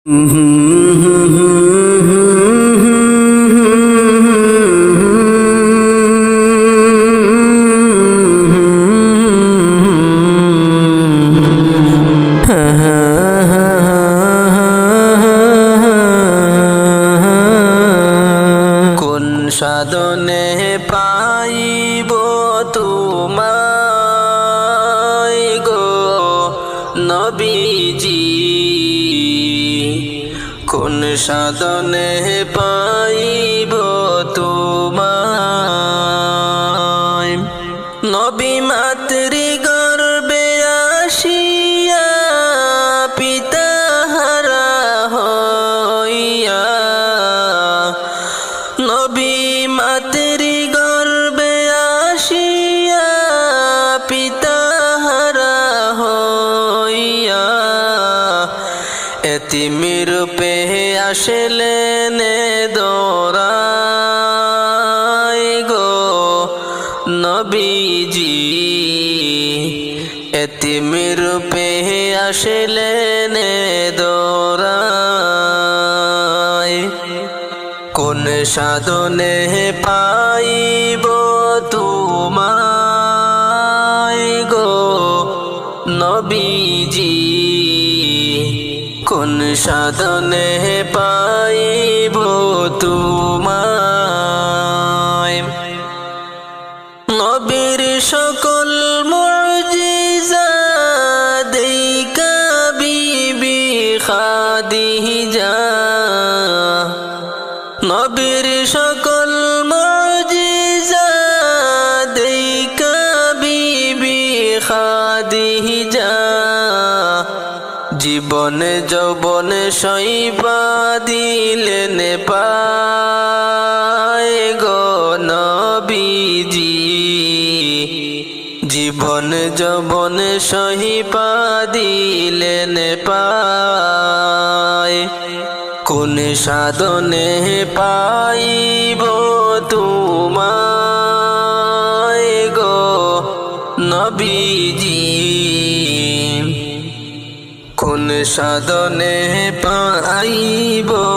কোন সাধনে পাইব তোমায় গো নবীজি? সাধনে পাইব তোমায়। নবী মাতৃ গর্বে আসিয়া পিতা হারা হইয়া। নবী মাতৃ এতিমির রূপে আসলেন দোরাই গো নবীজি। এতিমির রূপে আসলেন দোরাই। কোন সাধনে পাইব তোমায় গো কোন সাধনে পাইব তোমায়। নবীর সকল মর্জিজা দেইকা বিবি খাদিজা। নবীর সকল জীবনে যৌবনে সইবা দিলেন পায় জীবন যৌবন সহিপা দিলেন পায় কোন সাধনে পাইব তোমায়? সাধনে পাইব।